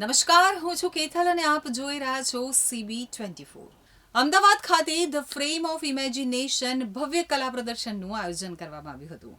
નમસ્કાર, હું છું કેથલ અને આપ જોઈ રહ્યા છો સીબી ટ્વેન્ટી ફોર અમદાવાદ ખાતે ધ ફ્રેમ ઓફ ઇમેજિનેશન ભવ્ય કલા પ્રદર્શનનું આયોજન કરવામાં આવ્યું હતું.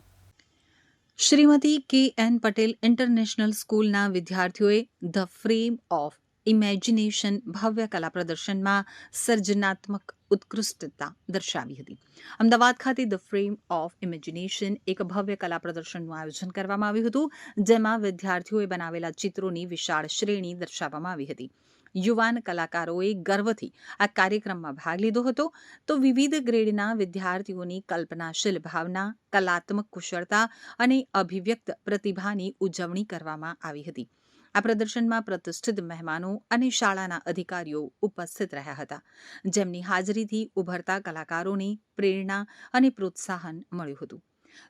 શ્રીમતી કે એન પટેલ ઇન્ટરનેશનલ સ્કૂલના વિદ્યાર્થીઓએ ધ ફ્રેમ ઓફ ઇમેજિનેશન ભવ્ય કલા પ્રદર્શનમાં સર્જનાત્મક ઉત્કૃષ્ટતા દર્શાવી હતી. અમદાવાદ ખાતે ધ ફ્રેમ ઓફ ઇમેજિનેશન એક ભવ્ય કલા પ્રદર્શનનું આયોજન કરવામાં આવ્યું હતું, જેમાં વિદ્યાર્થીઓએ બનાવેલા ચિત્રોની વિશાળ શ્રેણી દર્શાવવામાં આવી હતી. યુવાન કલાકારોએ ગર્વથી આ કાર્યક્રમમાં ભાગ લીધો હતો. તો વિવિધ ગ્રેડના વિદ્યાર્થીઓની કલ્પનાશીલ ભાવના, કલાત્મક કુશળતા અને અભિવ્યક્ત પ્રતિભાની ઉજવણી કરવામાં આવી હતી. આ પ્રદર્શનમાં પ્રતિષ્ઠિત મહેમાનો અને શાળાના અધિકારીઓ ઉપસ્થિત રહ્યા હતા, જેમની હાજરીથી ઉભરતા કલાકારોને પ્રેરણા અને પ્રોત્સાહન મળ્યું હતું.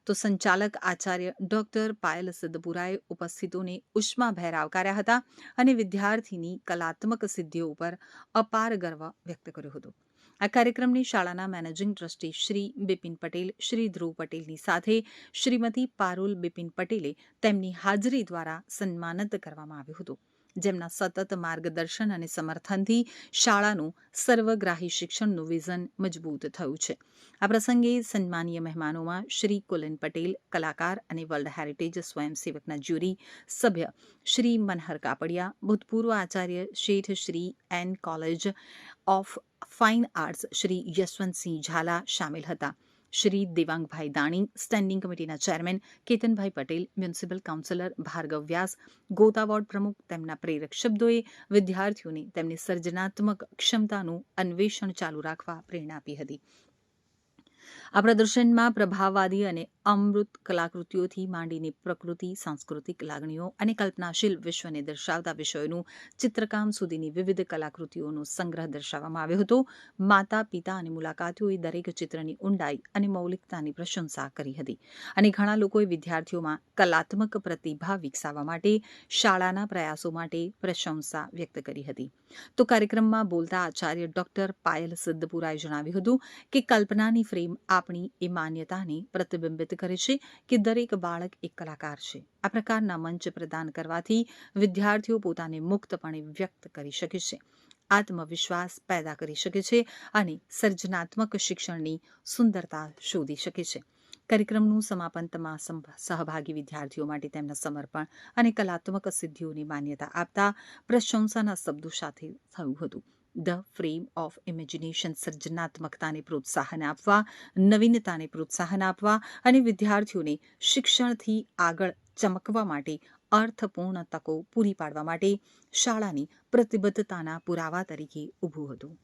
તો સંચાલક આચાર્ય ડોક્ટર પાયલ સિદ્ધપુરાએ ઉપસ્થિતોને ઉષ્માભેર આવકાર્યા હતા અને વિદ્યાર્થીની કલાત્મક સિદ્ધિઓ ઉપર અપાર ગર્વ વ્યક્ત કર્યો હતો. આ કાર્યક્રમની શાળાના મેનેજિંગ ટ્રસ્ટી શ્રી બિપિન પટેલ, શ્રી ધ્રુવ પટેલની સાથે શ્રીમતી પારુલ બિપિન પટેલે તેમની હાજરી દ્વારા સન્માનિત કરવામાં આવ્યું હતું. જેમના સતત માર્ગદર્શન અને સમર્થનથી શાળાનું સર્વગ્રાહી શિક્ષણનું વિઝન મજબૂત થયું છે. આ પ્રસંગે સન્માનીય મહેમાનોમાં શ્રી કુલન પટેલ, કલાકાર અને વર્લ્ડ હેરિટેજ સ્વયંસેવકના જ્યુરી સભ્ય શ્રી મનહર કાપડિયા, ભૂતપૂર્વ Acharya Sheth Shri N college of fine arts Shri Yashwantsinh Zala સામેલ હતા. શ્રી દેવાંગભાઈ દાણી સ્ટેન્ડિંગ કમિટીના chairman Ketanbhai Patel municipal councillor Bhargav Vyas, Gota ward પ્રમુખ તેમના પ્રેરક શબ્દોએ વિદ્યાર્થીઓને તેમની સર્જનાત્મક ક્ષમતાનું અન્વેષણ ચાલુ રાખવા પ્રેરણા આપી હતી. આ પ્રદર્શનમાં પ્રભાવવાદી અને અમૃત કલાકૃતિઓથી માંડીને પ્રકૃતિ, સાંસ્કૃતિક લાગણીઓ અને કલ્પનાશીલ વિશ્વને દર્શાવતા વિષયોનું ચિત્રકામ સુધીની વિવિધ કલાકૃતિઓનો સંગ્રહ દર્શાવવામાં આવ્યો હતો. માતા, પિતા અને મુલાકાતીઓએ દરેક ચિત્રની ઊંડાઈ અને મૌલિકતાની પ્રશંસા કરી હતી અને ઘણા લોકોએ વિદ્યાર્થીઓમાં કલાત્મક પ્રતિભા વિકસાવવા માટે, શાળાના પ્રયાસો માટે પ્રશંસા વ્યક્ત કરી હતી. તો કાર્યક્રમમાં બોલતા આચાર્ય ડોક્ટર પાયલ સિદ્ધપુરાએ જણાવ્યું હતું કે કલ્પનાની ફ્રેમ આપણી એ માન્યતાને પ્રતિબિંબિત કરે છે કે દરેક બાળક એક કલાકાર છે. આ પ્રકારના મંચ પ્રદાન કરવાથી વિદ્યાર્થીઓ પોતાને મુક્તપણે વ્યક્ત કરી શકે છે, આત્મવિશ્વાસ પેદા કરી શકે છે અને સર્જનાત્મક શિક્ષણની સુંદરતા શોધી શકે છે. કાર્યક્રમનું સમાપન તમામ સહભાગી વિદ્યાર્થીઓ માટે તેમના સમર્પણ અને કલાત્મક સિદ્ધિઓની માન્યતા આપતા પ્રશંસાના શબ્દો સાથે થયું હતું. ધ ફ્રેમ ઓફ ઇમેજિનેશન સર્જનાત્મકતાને પ્રોત્સાહન આપવા નવીનતાને પ્રોત્સાહન આપવા અને વિદ્યાર્થીઓને શિક્ષણથી આગળ ચમકવા માટે, અર્થપૂર્ણ તકો પૂરી પાડવા માટે, શાળાની પ્રતિબદ્ધતાના પુરાવા તરીકે ઊભું હતું.